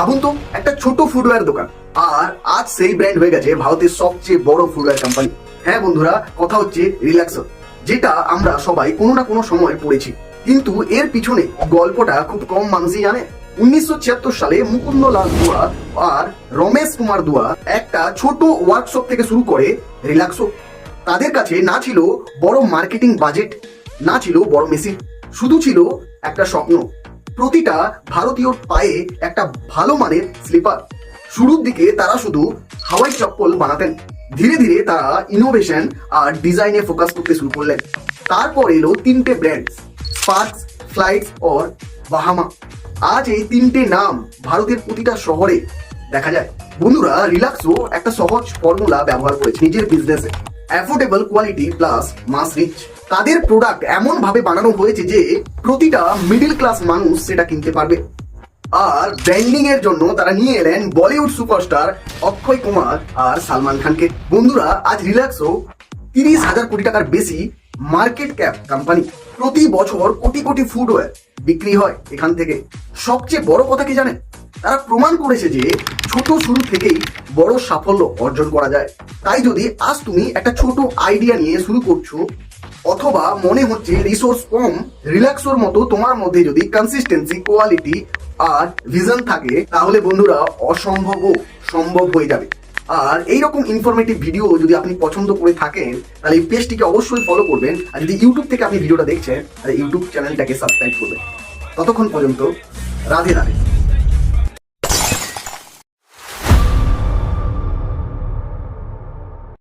ভাবুন তো, একটা ছোট ফুটওয়্যার দোকান। আর আজ সেই ব্র্যান্ড হয়ে গেছে ভারতের সবচেয়ে বড় ফুটওয়্যার কোম্পানি হ্যাঁ বন্ধুরা, কথা হচ্ছে রিল্যাক্সো যেটা আমরা সবাই কোনো না কোনো সময় পড়েছি। কিন্তু এর পিছনে গল্পটা খুব কম মানুষই জানে। উনিশশো ছিয়াত্তর সালে মুকুন্দ লাল দুয়া আর রমেশ কুমার দুয়া একটা ছোট ওয়ার্কশপ থেকে শুরু করে রিল্যাক্সো তাদের কাছে না ছিল বড় মার্কেটিং বাজেট না ছিল বড় মেশিন শুধু ছিল একটা স্বপ্ন। প্রতিটা ভারতীয় পায়ে একটা ভালো মানের স্লিপার শুরুর দিকে তারা শুধু হাওয়াই চপ্পল বানাতেন। ধীরে ধীরে তারা ইনোভেশন আর ডিজাইনে ফোকাস করতে শুরু করলেন। তারপর এলো তিনটে ব্র্যান্ড স্পার্কস ফ্লাইটস ওর বাহামা আজ এই তিনটে নাম ভারতের প্রতিটা শহরে দেখা যায়। বন্ধুরা, রিল্যাক্সও একটা সহজ ফর্মুলা ব্যবহার করেছে নিজের বিজনেসে affordable quality plus mass reach তাদের প্রোডাক্ট এমন ভাবে বানানো হয়েছে যে প্রতিটা মিডিল ক্লাস মানুষ সেটা কিনতে পারবে। আর ব্র্যান্ডিং এর জন্য তারা নিয়ে এলেন বলিউড সুপারস্টার অক্ষয় কুমার আর সালমান খানকে। বন্ধুরা, আজ রিল্যাক্সও তিরিশ হাজার কোটি টাকার বেশি মার্কেট ক্যাপ কোম্পানি প্রতি বছর কোটি কোটি ফুটওয়্যার বিক্রি হয় এখান থেকে। সবচেয়ে বড় কথা কি জানেন? তারা প্রমাণ করেছে যে ছোট শুরু থেকেই বড় সাফল্য অর্জন করা যায়। তাই যদি আজ তুমি একটা ছোট আইডিয়া নিয়ে শুরু করছ, অথবা মনে হচ্ছে রিসোর্স কম রিল্যাক্সোর মতো তোমার মধ্যে যদি কনসিস্টেন্সি কোয়ালিটি আর ভিশন থাকে, তাহলে বন্ধুরা অসম্ভবও সম্ভব হয়ে যাবে। আর এইরকম ইনফরমেটিভ ভিডিও যদি আপনি পছন্দ করে থাকেন, তাহলে এই পেজটিকে অবশ্যই ফলো করবেন। আর যদি ইউটিউব থেকে আপনি ভিডিওটা দেখছেন, তাহলে ইউটিউব চ্যানেলটাকে সাবস্ক্রাইব করবেন। ততক্ষণ পর্যন্ত রাধে রাধে।